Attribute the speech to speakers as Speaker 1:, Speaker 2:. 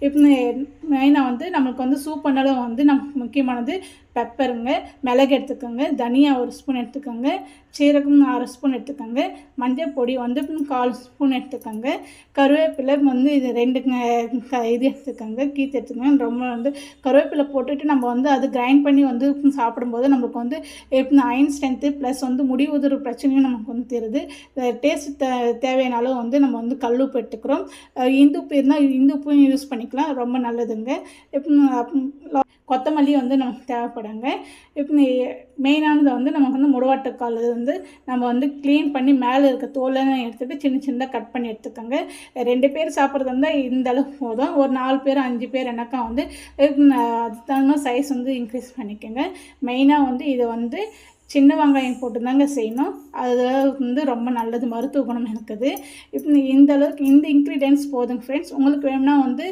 Speaker 1: இப்போ மெயினாக வந்து நம்மளுக்கு வந்து சூப் பண்ணலும் வந்து நம் முக்கியமானது பெப்பருங்க மிளகு எடுத்துக்கோங்க தனியா ஒரு ஸ்பூன் எடுத்துக்கோங்க சீரகம் அரை ஸ்பூன் எடுத்துக்கோங்க மஞ்சள் பொடி வந்து கால் ஸ்பூன் எடுத்துக்கோங்க கருவேப்பிலை வந்து இது ரெண்டு இது எடுத்துக்கோங்க கீத்து எடுத்துக்கோங்க. ரொம்ப வந்து கருவேப்பிலை போட்டுட்டு நம்ம வந்து அது கிரைண்ட் பண்ணி வந்து சாப்பிடும்போது நம்மளுக்கு வந்து அயன் ஸ்ட்ரென்த்து ப்ளஸ் வந்து முடி உதிர் பிரச்சனையும் நமக்கு வந்து தருது. டேஸ்ட் தே தேவையான அளவு வந்து நம்ம வந்து கல்லுப்பு எடுத்துக்கிறோம். இந்து உப்பு இருந்தால் இந்து உப்பும் யூஸ் பண்ணிக்கலாம். ரொம்ப நல்லதுங்க. கொத்தமல்லி வந்து நமக்கு போடுங்க இப்போ மெயினானது வந்து நமக்கு வந்து முடவாட்டுக்கால் வந்து நம்ம வந்து க்ளீன் பண்ணி மேலே இருக்க தோலெல்லாம் எடுத்துகிட்டு சின்ன சின்னதாக கட் பண்ணி எடுத்துக்கோங்க. ரெண்டு பேர் சாப்பிட்றது இருந்தால் இந்த அளவு போதும். ஒரு நாலு பேர் அஞ்சு பேர் எனக்கா வந்து அதுக்கு தகுந்த சைஸ் வந்து இன்க்ரீஸ் பண்ணிக்கோங்க. மெயினாக வந்து இதை வந்து சின்ன வெங்காயம் போட்டு தாங்க செய்யணும். அது வந்து ரொம்ப நல்லது மருத்துவ குணம் இருக்குது இப்போ இந்த அளவுக்கு இந்த இன்க்ரீடியன்ஸ் போதுங்க ஃப்ரெண்ட்ஸ் உங்களுக்கு வேணும்னா வந்து